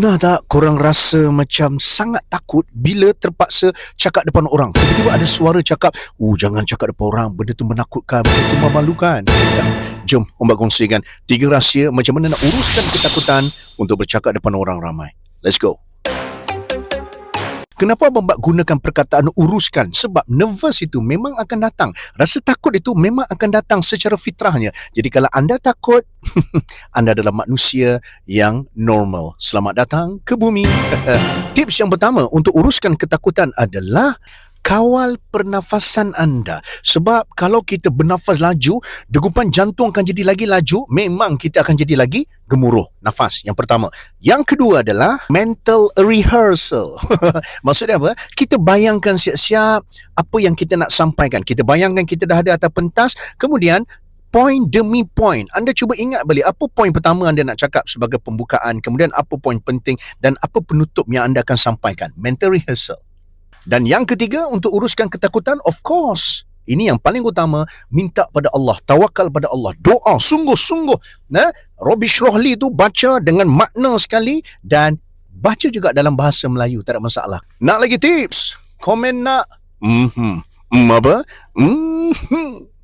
Pernah tak korang rasa macam sangat takut bila terpaksa cakap depan orang? Tiba-tiba ada suara cakap, Oh, jangan cakap depan orang. Benda tu menakutkan, benda tu memalukan. Jom, Ombak kongsikan tiga rahsia macam mana nak uruskan ketakutan untuk bercakap depan orang ramai. Let's go. Kenapa Abang Bak gunakan perkataan uruskan? Sebab nervous itu memang akan datang. Rasa takut itu memang akan datang secara fitrahnya. Jadi kalau anda takut, anda adalah manusia yang normal. Selamat datang ke bumi. Tips yang pertama untuk uruskan ketakutan adalah kawal pernafasan anda. Sebab kalau kita bernafas laju, degupan jantung akan jadi lagi laju, memang kita akan jadi lagi gemuruh nafas. Yang pertama. Yang kedua adalah mental rehearsal. Maksudnya apa? Kita bayangkan siap-siap apa yang kita nak sampaikan. Kita bayangkan kita dah ada atas pentas, kemudian point demi point. Anda cuba ingat balik apa poin pertama anda nak cakap sebagai pembukaan, kemudian apa poin penting dan apa penutup yang anda akan sampaikan. Mental rehearsal. Dan yang ketiga untuk uruskan ketakutan of course ini yang paling utama minta pada Allah tawakal pada Allah doa sungguh-sungguh. Nah Rabbi Shrohli tu baca dengan makna sekali dan baca juga dalam bahasa Melayu tak ada masalah. Nak lagi tips? Komen nak. Mhm. Mm, apa? Mhm